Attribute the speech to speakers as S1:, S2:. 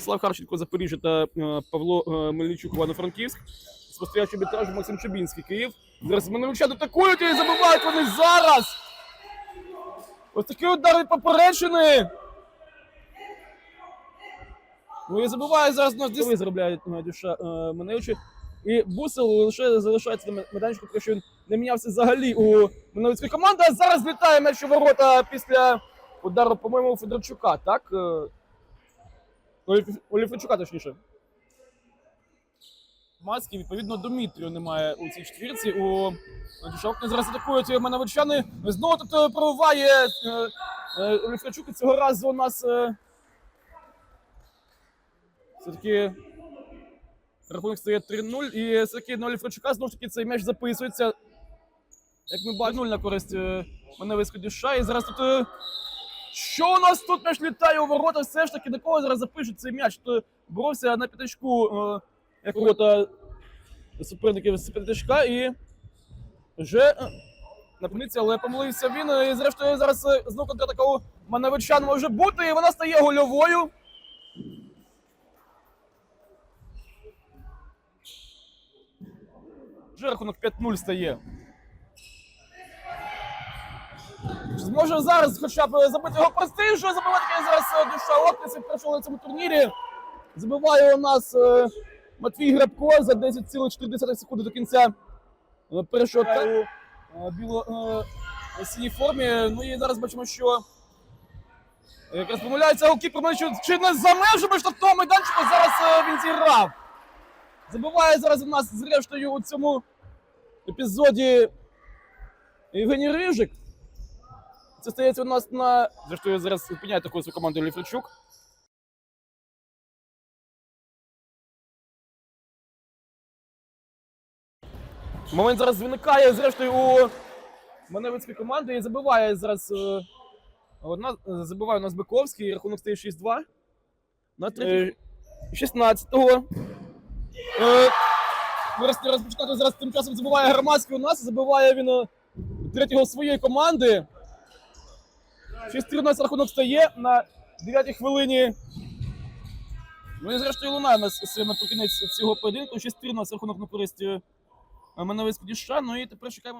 S1: Владислав Харченко Запоріжжя та е, Павло е, Мельничук Івано-Франківськ. Спостерігачий арбітраж Максим Чубінський Київ. Зараз Меновичан атакують і забивають вони зараз. Ось такі удари поперечини. Ну і забиває зараз нас десь заробляють е, Дюша Маневичі. І Бусел лише залишається на майданчику, тому що він не мінявся взагалі у Миновицької команди. А зараз літає м'яч у ворота після удару, по-моєму, Федорчука, так? Е, Олі- точніше. Маски, відповідно, Домітрію немає у цій четвірці. У Дюшавки зараз атакують Манавичани. Знову тут е, пробиває е, е, Оліфричук. І цього разу у нас все-таки рахунок стає 3-0. І все-таки на Оліфричука знову ж таки цей м'яч записується. Як ми бачимо, 0 на користь Маневицького Дюша. І зараз тут. Що у нас тут м'яч літає у ворота? Все ж таки, до кого зараз запишуть цей м'яч? То боровся на п'ятачку, е, як ворота суперників з п'ятачка, і вже е, напниться, але помилився він. І зрештою зараз е, знову контратака у Маневичан може бути, і вона стає гольовою. Вже рахунок 5-0 стає. Чи Зможе зараз хоча б забити його простіше, забивати зараз е, душа Оптиці в першому на цьому турнірі. Забиває у нас е, Матвій Грабко за 10,4 секунди до кінця е, першого тайму у біло е, синій формі. Ну і зараз бачимо, що якраз помиляється голкіпер, ну, чи не за межами штрафного майданчику зараз він зіграв. Забиває зараз у нас зрештою у цьому епізоді Євгеній Рижик. Це стається у нас на. Зрештою, зараз зупиняє таку свою команду Ліфричук. Момент зараз виникає, зрештою, у Маневицької команди і забиває зараз. е, Одна, забиває у нас Биковський, рахунок стає 6-2. На 3. 16-го. Е, розпочинати зараз тим часом забиває громадський у нас, забиває він е, третього своєї команди. 6-13 рахунок стає на 9-й хвилині. Ну і зрештою лунає нас сильно кінець цього поєдинку. 6-13 рахунок на користь е, діща. Ну і тепер чекаємо.